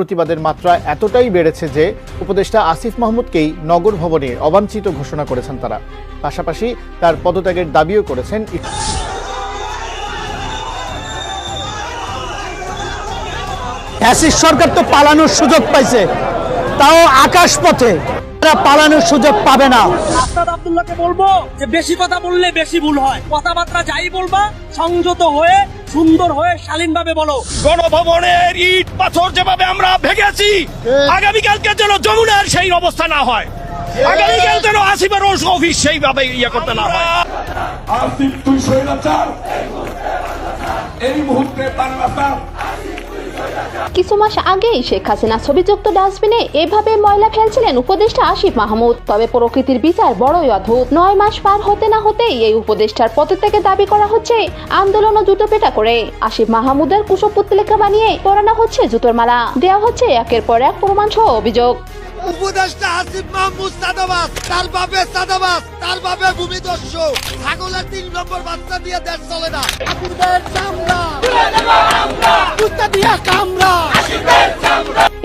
প্রতিবাদের মাত্রা এতটাই বেড়েছে যে উপদেষ্টা আসিফ মাহমুদকেই নগর ভবনে অবাঞ্ছিত ঘোষণা করেছেন তারা। পাশাপাশি তার পদত্যাগের দাবিও করেছেন ফ্যাসিস্ট সরকার তো পালানোর সুযোগ পাইছে। তাও আকাশ পথে তারা পালানোর সুযোগ পাবে না। আস্তাদ আব্দুল্লাহকে বলব যে বেশি কথা বললে বেশি ভুল হয়। কথাবার্তা যাই বলবা সংযত হয়ে সুন্দর হয়ে শালীনভাবে বলো। গণভবনের ইট পাথর যেভাবে আমরা ভেঙেছি আগামীকালকে যেন যমুনার সেই অবস্থা না হয়। আগামীকাল যেন আসিফের অফিস সেইভাবে ইয়ে করতে না হয়। আসিফ তুই এই মুহূর্তে বাংলাদেশ কিছু মাস আগেই শেখ হাসিনা ছবিযুক্ত ডাস্টবিনে এভাবে ময়লা ফেলছিলেন উপদেষ্টা আসিফ মাহমুদ। তবে প্রকৃতির বিচার বড়ই অদ্ভুত। নয় মাস পার হতে না হতেই এই উপদেষ্টার পদত্যাগের দাবি করা হচ্ছে, আন্দোলন ও জুতো পেটা করে। আসিফ মাহমুদের কুশপুত্তলিকা বানিয়ে পড়ানো হচ্ছে জুতোর মালা। দেওয়া হচ্ছে একের পর এক প্রমাণ সহ অভিযোগ। উপদেষ্টা আসিফ মাহমুদ সাদাবাস তার বাপে সাদাবাস তার বাপে ভূমিদস্যু। ছাগলের তিন নম্বর বাচ্চা দিয়ে দেশ চলে না।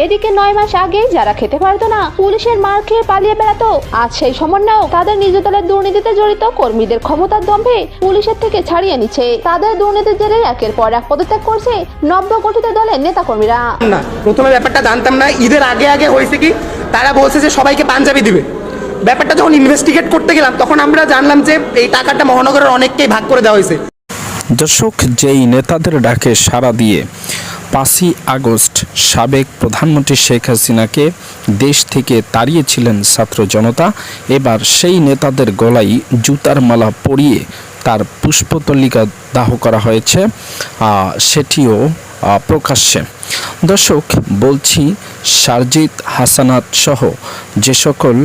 এদিকে নয় মাস আগে যারা খেতে পারতো না পুলিশের মার খেয়ে পালিয়ে বেড়াতো আজ সেই সমন্বয়ক তাদের নিজ দলের দুর্নীতিতে জড়িত কর্মীদের ক্ষমতার দম্ভে পুলিশের থেকে ছাড়িয়ে নিচ্ছে। তাদের দুর্নীতির জেরে একের পর এক পদত্যাগ করছে নব্য গঠিত দলের নেতাকর্মীরা। না প্রথমে ব্যাপারটা জানতাম না। ঈদের আগে আগে হয়েছে কি? তারা বলছে যে সবাইকে পাঞ্জাবি দিবে। ব্যাপারটা যখন ইনভেস্টিগেট করতে গেলাম, তখন আমরা জানলাম যে এই টাকাটা মহানগরের অনেককেই ভাগ করে দেওয়া হয়েছে। দর্শক, যেই নেতাদের ডাকে সাড়া দিয়ে পাঁচই আগস্ট সাবেক প্রধানমন্ত্রী শেখ হাসিনাকে দেশ থেকে তাড়িয়েছিলেন ছাত্র জনতা, এবার সেই নেতাদের গলায় জুতার মালা পরিয়ে তার পুষ্পতলিকা দাহ করা হয়েছে। সেটিও প্রকাশ্যে। দর্শক, বলছি সারজিৎ, হাসানাত সহ যে সকল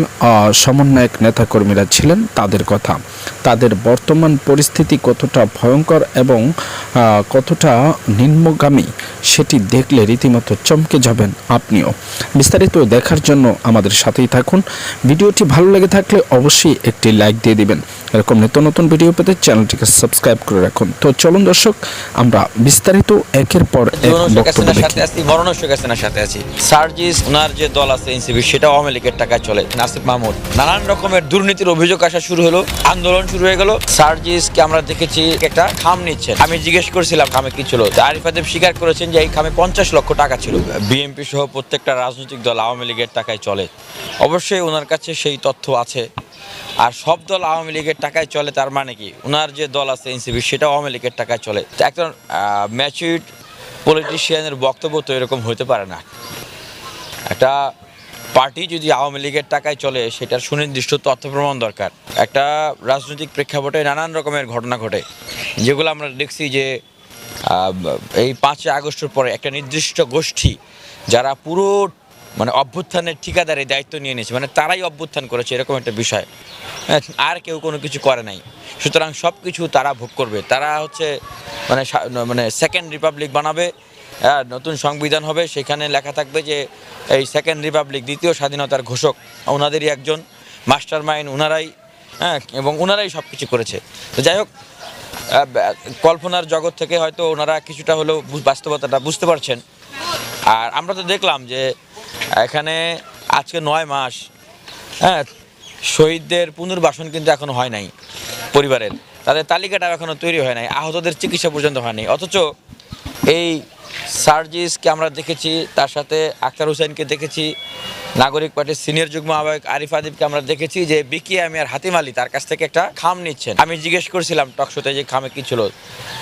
সমন্বয়ক নেতাকর্মীরা ছিলেন তাদের কথা। তাদের বর্তমান পরিস্থিতি কতটা ভয়ঙ্কর এবং কতটা নিম্নগামী সেটি দেখলে রীতিমতো চমকে যাবেন আপনিও। বিস্তারিত দেখার জন্য আমাদের সাথেই থাকুন। ভিডিওটি ভালো লেগে থাকলে অবশ্যই একটি লাইক দিয়ে দিবেন। এরকম নিত্য নতুন ভিডিও পেতে চ্যানেলটিকে সাবস্ক্রাইব করে রাখুন। তো চলুন দর্শক আমরা বিস্তারিত একের পর এক বক্তব্য দেখি। সাথে আছি মরণ শেখ হাসিনার সাথে আছি। সার্জিস ওনার যে দল আছে এনসিপি সেটা আওয়ামী লীগের টাকায় চলে। নাসিফ মাহমুদ নানান রকমের দুর্নীতির অভিযোগ আসা শুরু হলো আন্দোলন শুরু হয়ে গেল। সার্জিসকে আমরা দেখেছি একটা খাম নিচ্ছেন। আমি জিজ্ঞেস করেছিলাম খামে কি ছিল। তো আরিফ আদেব স্বীকার করেছেন যে এই খামে পঞ্চাশ লক্ষ টাকা ছিল। বিএনপি সহ প্রত্যেকটা রাজনৈতিক দল আওয়ামী লীগের টাকায় চলে। অবশ্যই ওনার কাছে সেই তথ্য আছে। আর সব দল আওয়ামী লীগের টাকায় চলে তার মানে কি? ওনার যে দল আছে এনসিপি সেটা আওয়ামী লীগের টাকায় চলে। একজন ম্যাচুইড পলিটিশিয়ানের বক্তব্য তো এরকম হতে পারে না। একটা পার্টি যদি আওয়ামী লীগের টাকায় চলে, সেটার সুনির্দিষ্ট তথ্য প্রমাণ দরকার। একটা রাজনৈতিক প্রেক্ষাপটে নানান রকমের ঘটনা ঘটে। যেগুলো আমরা দেখছি যে এই পাঁচই আগস্টের পরে একটা নির্দিষ্ট গোষ্ঠী যারা পুরো মানে অভ্যুত্থানের ঠিকাদারি দায়িত্ব নিয়ে নিয়েছে মানে তারাই অভ্যুত্থান করেছে এরকম একটা বিষয়। হ্যাঁ, আর কেউ কোনো কিছু করে নাই। সুতরাং সব কিছু তারা ভোগ করবে। তারা হচ্ছে মানে মানে সেকেন্ড রিপাবলিক বানাবে হ্যাঁ, নতুন সংবিধান হবে সেখানে লেখা থাকবে যে এই সেকেন্ড রিপাবলিক দ্বিতীয় স্বাধীনতার ঘোষক ওনাদেরই একজন মাস্টার মাইন্ড ওনারাই হ্যাঁ এবং ওনারাই সব কিছু করেছে। তো যাই হোক কল্পনার জগৎ থেকে হয়তো ওনারা কিছুটা হলেও বাস্তবতাটা বুঝতে পারছেন। আর আমরা তো দেখলাম যে এখানে আজকে নয় মাস হ্যাঁ শহীদদের পুনর্বাসন কিন্তু এখনও হয় নাই পরিবারের। তাদের তালিকাটা এখনও তৈরি হয় নাই, আহতদের চিকিৎসা পর্যন্ত হয়নি অথচ এই সার্জিসকে আমরা দেখেছি, তার সাথে আখতার হোসেনকে দেখেছি নাগরিক পার্টির সিনিয়র যুগ্ম আহ্বায়ক আরিফ আদিবকে আমরা দেখেছি যে বিকি আমিয়ার হাতিম আলী তার কাছ থেকে একটা খাম নিচ্ছেন। আমি জিজ্ঞেস করেছিলাম টকশোতে যে খামে কি ছিল।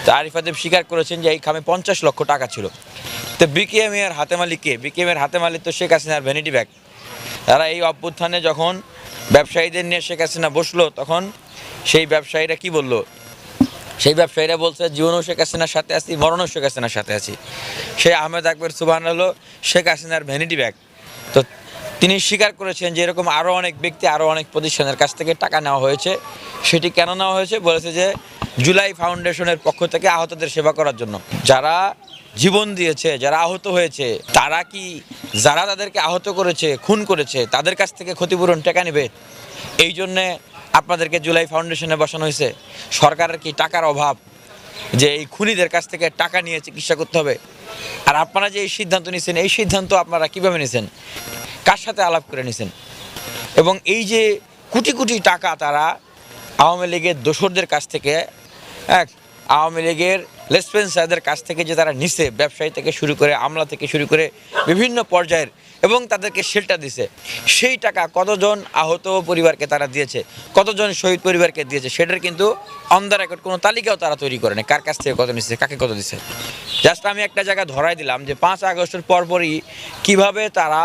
তো আরিফ আদিব স্বীকার করেছেন যে এই খামে পঞ্চাশ লক্ষ টাকা ছিল। তো বিকি আমিয়ার হাতেম আলী কে? বিকি আমিয়ার হাতেম আলী তো শেখ হাসিনার ভ্যানিটি ব্যাগ তারা এই অভ্যুত্থানে যখন ব্যবসায়ীদের নিয়ে শেখ হাসিনা বসল, তখন সেই ব্যবসায়ীরা কি বলল? সেই ব্যবসায়ীরা বলছে, জীবনও শেখ হাসিনার সাথে আছি, মরণও শেখ হাসিনার সাথে আছি। সেই আহমেদ আকবর সুবান হলো শেখ হাসিনার ভ্যানিটি ব্যাগ তো তিনি স্বীকার করেছেন যে এরকম আরও অনেক ব্যক্তি আরও অনেক প্রতিষ্ঠানের কাছ থেকে টাকা নেওয়া হয়েছে। সেটি কেন নেওয়া হয়েছে? বলেছে যে জুলাই ফাউন্ডেশনের পক্ষ থেকে আহতদের সেবা করার জন্য। যারা জীবন দিয়েছে, যারা আহত হয়েছে, তারা কি, যারা তাদেরকে আহত করেছে, খুন করেছে, তাদের কাছ থেকে ক্ষতিপূরণ টাকা নেবে? এই জন্যে আপনাদেরকে জুলাই ফাউন্ডেশনে বসানো হয়েছে। সরকারের কি টাকার অভাব যে এই খুনিদের কাছ থেকে টাকা নিয়ে চিকিৎসা করতে হবে? আর আপনারা যে এই সিদ্ধান্ত নিয়েছেন, এই সিদ্ধান্ত আপনারা কীভাবে নিয়েছেন? কার সাথে আলাপ করে নিয়েছেন এবং এই যে কোটি কোটি টাকা তারা আওয়ামী লীগের দোসরদের কাছ থেকে এক আওয়ামী লীগের লেসপেন্সারদের কাছ থেকে যে তারা নিছে, ব্যবসায়ী থেকে শুরু করে, আমলা থেকে শুরু করে বিভিন্ন পর্যায়ের, এবং তাদেরকে শেল্টার দিছে, সেই টাকা কতজন আহত পরিবারকে তারা দিয়েছে, কতজন শহীদ পরিবারকে দিয়েছে, সেটার কিন্তু অন দ্য কোনো তালিকাও তারা তৈরি করে না কার কাছ থেকে কত নিচ্ছে কাকে কত দিচ্ছে জাস্ট আমি একটা জায়গা ধরাই দিলাম যে পাঁচ আগস্টের পরপরই কীভাবে তারা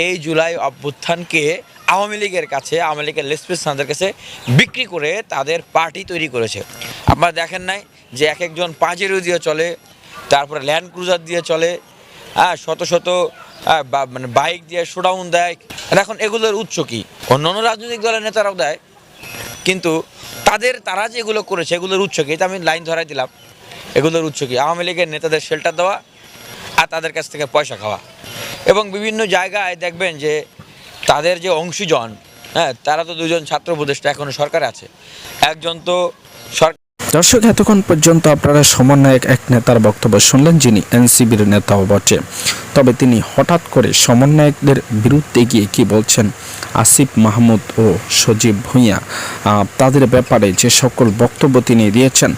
এই জুলাই অভ্যুত্থানকে আওয়ামী লীগের কাছে, আওয়ামী লীগের লেসপেসানদের কাছে বিক্রি করে তাদের পার্টি তৈরি করেছে। আপনারা দেখেন নাই যে এক একজন পাঁচেরও দিয়ে চলে, তারপরে ল্যান্ড ক্রুজার দিয়ে চলে হ্যাঁ শত শত বা- মানে বাইক দিয়ে শোডাউন দেয়। এখন এগুলোর উৎস কি? অন্যান্য রাজনৈতিক দলের নেতারাও দেয়। কিন্তু তাদের, তারা যে এগুলো করেছে, এগুলোর উৎস কি? এটা আমি লাইন ধরাই দিলাম। এগুলোর উৎস কি? আওয়ামী লীগের নেতাদের শেল্টার দেওয়া আর তাদের কাছ থেকে পয়সা খাওয়া। এবং বিভিন্ন জায়গায় দেখবেন যে তাদের যে অংশীজন হ্যাঁ তারা তো দুজন ছাত্র উপদেষ্টা এখনও সরকার আছে। একজন তো সরকার দর্শক, এতক্ষণ পর্যন্ত আপনারা সমন্বয়ক এক নেতার বক্তব্য শুনলেন, যিনি এনসিবির নেতাও বটে তবে তিনি হঠাৎ করে সমন্বয়কদের বিরুদ্ধে গিয়ে কি বলছেন? আসিফ মাহমুদ ও সজীব ভূঁইয়া তাদের ব্যাপারে যে সকল বক্তব্য তিনি দিয়েছেন,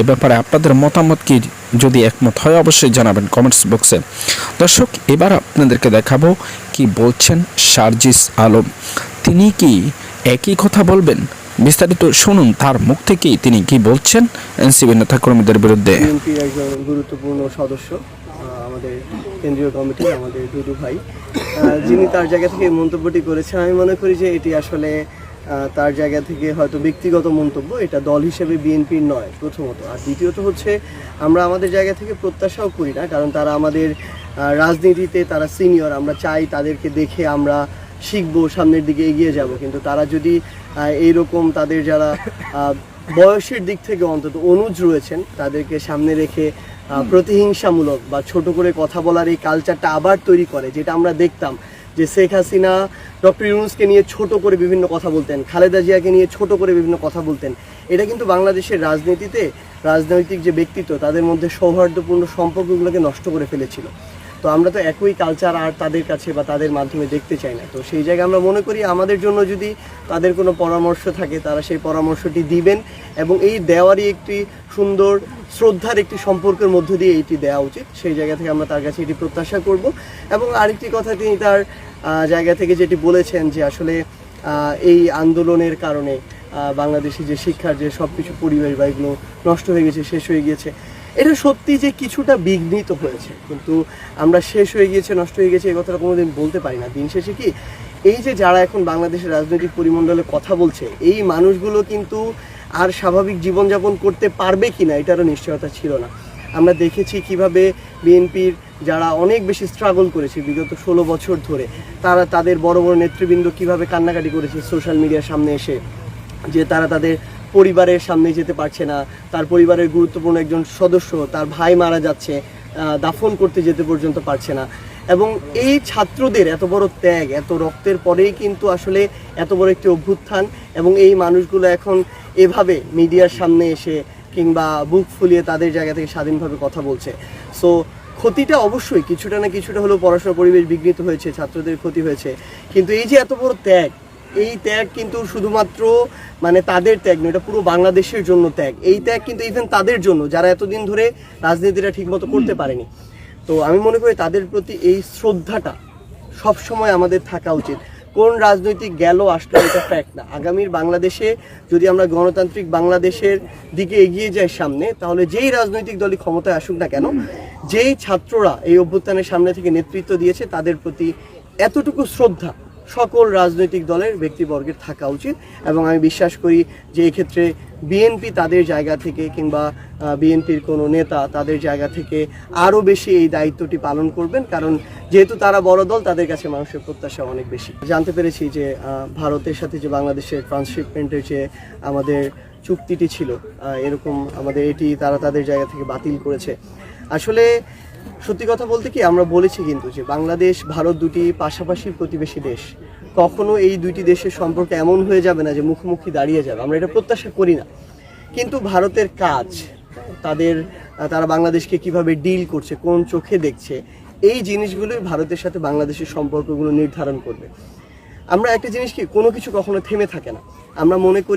এ ব্যাপারে আপনাদের মতামত কি? যদি একমত হয় অবশ্যই জানাবেন কমেন্টস বক্সে। দর্শক, এবার আপনাদেরকে দেখাবো কি বলছেন সার্জিস আলম। তিনি কি একই কথা বলবেন? বিস্তারিত শুনুন, তার মুখ থেকেই তিনি কি বলছেন এনসিবি নেতাকর্মীদের বিরুদ্ধে। একজন গুরুত্বপূর্ণ সদস্য আমাদের কেন্দ্রীয় কমিটির আমাদের দুদু ভাই। যিনি তার জায়গা থেকে মন্তব্যটি করেছেন, আমি মনে করি যে এটি আসলে তার জায়গা থেকে হয়তো ব্যক্তিগত মন্তব্য এটা দল হিসেবে বিএনপির নয় প্রথমত। আর দ্বিতীয়ত হচ্ছে আমরা আমাদের জায়গা থেকে প্রত্যাশাও করি না কারণ তারা আমাদের রাজনীতিতে তারা সিনিয়র আমরা চাই তাদেরকে দেখে আমরা শিখব সামনের দিকে এগিয়ে যাব। কিন্তু তারা যদি এইরকম তাদের যারা বয়সের দিক থেকে অন্তত অনুজ রয়েছেন তাদেরকে সামনে রেখে প্রতিহিংসামূলক বা ছোট করে কথা বলার এই কালচারটা আবার তৈরি করে যেটা আমরা দেখতাম যে শেখ হাসিনা, ডক্টর ইউনুসকে নিয়ে ছোট করে বিভিন্ন কথা বলতেন, খালেদা জিয়াকে নিয়ে ছোট করে বিভিন্ন কথা বলতেন। এটা কিন্তু বাংলাদেশের রাজনীতিতে রাজনৈতিক যে ব্যক্তিত্ব, তাদের মধ্যে সৌহার্দ্যপূর্ণ সম্পর্কগুলোকে নষ্ট করে ফেলেছিল। তো আমরা তো একই কালচার আর তাদের কাছে বা তাদের মাধ্যমে দেখতে চাই না। তো সেই জায়গায় আমরা মনে করি আমাদের জন্য যদি তাদের কোনো পরামর্শ থাকে, তারা সেই পরামর্শটি দিবেন এবং এই দেওয়ারই একটি সুন্দর, শ্রদ্ধার একটি সম্পর্কের মধ্য দিয়ে এটি দেওয়া উচিত। সেই জায়গা থেকে আমরা তার কাছে এটি প্রত্যাশা করব। এবং আরেকটি কথা তিনি তার জায়গা থেকে যেটি বলেছেন যে আসলে এই আন্দোলনের কারণে বাংলাদেশি যে শিক্ষার যে সব কিছু পরিবেশ বা এগুলো নষ্ট হয়ে গেছে, শেষ হয়ে গিয়েছে, এটা সত্যি যে কিছুটা বিঘ্নিত হয়েছে। কিন্তু আমরা শেষ হয়ে গিয়েছে, নষ্ট হয়ে গেছে এই কথাটা কোনোদিন বলতে পারি না। দিন শেষে কি, এই যে যারা এখন বাংলাদেশের রাজনৈতিক পরিমণ্ডলে কথা বলছে, এই মানুষগুলো কিন্তু আর স্বাভাবিক জীবনযাপন করতে পারবে কি না এটারও নিশ্চয়তা ছিল না। আমরা দেখেছি কীভাবে বিএনপির যারা অনেক বেশি স্ট্রাগল করেছে বিগত ষোলো বছর ধরে, তারা তাদের বড় বড় নেতৃবৃন্দ কীভাবে কান্নাকাটি করেছে সোশ্যাল মিডিয়ার সামনে এসে, যে তারা তাদের পরিবারের সামনে যেতে পারছে না, তার পরিবারের গুরুত্বপূর্ণ একজন সদস্য, তার ভাই মারা যাচ্ছে দাফন করতে যেতে পর্যন্ত পারছে না। এবং এই ছাত্রদের এত বড় ত্যাগ, এত রক্তের পরেই কিন্তু আসলে এত বড় একটি অভ্যুত্থান এবং এই মানুষগুলো এখন এভাবে মিডিয়ার সামনে এসে কিংবা বুক ফুলিয়ে তাদের জায়গা থেকে স্বাধীনভাবে কথা বলছে। সো ক্ষতিটা অবশ্যই কিছুটা না কিছুটা হলেও পড়াশোনা পরিবেশ বিঘ্নিত হয়েছে ছাত্রদের ক্ষতি হয়েছে। কিন্তু এই যে এত বড় ত্যাগ এই ত্যাগ কিন্তু শুধুমাত্র মানে তাদের ত্যাগ নয় এটা পুরো বাংলাদেশের জন্য ত্যাগ। এই ত্যাগ কিন্তু ইভেন তাদের জন্য যারা এতদিন ধরে রাজনীতিটা ঠিকমতো করতে পারেনি। তো আমি মনে করি তাদের প্রতি এই শ্রদ্ধাটা সবসময় আমাদের থাকা উচিত। কোন রাজনৈতিক গেল আসলো এটা ফ্যাক্ট না। আগামীর বাংলাদেশে যদি আমরা গণতান্ত্রিক বাংলাদেশের দিকে এগিয়ে যাই সামনে, তাহলে যেই রাজনৈতিক দলই ক্ষমতায় আসুক না কেন, যেই ছাত্ররা এই অভ্যুত্থানের সামনে থেকে নেতৃত্ব দিয়েছে, তাদের প্রতি এতটুকু শ্রদ্ধা সকল রাজনৈতিক দলের ব্যক্তিবর্গের থাকা উচিত এবং আমি বিশ্বাস করি যে এক্ষেত্রে বিএনপি তাদের জায়গা থেকে কিংবা বিএনপির কোনো নেতা তাদের জায়গা থেকে আরও বেশি এই দায়িত্বটি পালন করবেন। কারণ যেহেতু তারা বড় দল, তাদের কাছে মানুষের প্রত্যাশা অনেক বেশি। জানতে পেরেছি যে ভারতের সাথে যে বাংলাদেশের ট্রান্সশিপমেন্টের যে আমাদের চুক্তিটি ছিল এরকম আমাদের এটি তারা তাদের জায়গা থেকে বাতিল করেছে। আসলে সত্যি কথা বলতে কি, আমরা বলেছি কিন্তু যে বাংলাদেশ, ভারত দুটি পাশাপাশি প্রতিবেশী দেশ। কখনো এই দুইটি দেশের সম্পর্ক এমন হয়ে যাবে না যে মুখোমুখি দাঁড়িয়ে যাবে। আমরা এটা প্রত্যাশা করি না। কিন্তু ভারতের কাজ, তাদের, তারা বাংলাদেশকে কীভাবে ডিল করছে, কোন চোখে দেখছে, এই জিনিসগুলোই ভারতের সাথে বাংলাদেশের সম্পর্কগুলো নির্ধারণ করবে। আমরা একটা জিনিস কি, কোনো কিছু কখনো থেমে থাকে না। আমরা মনে করি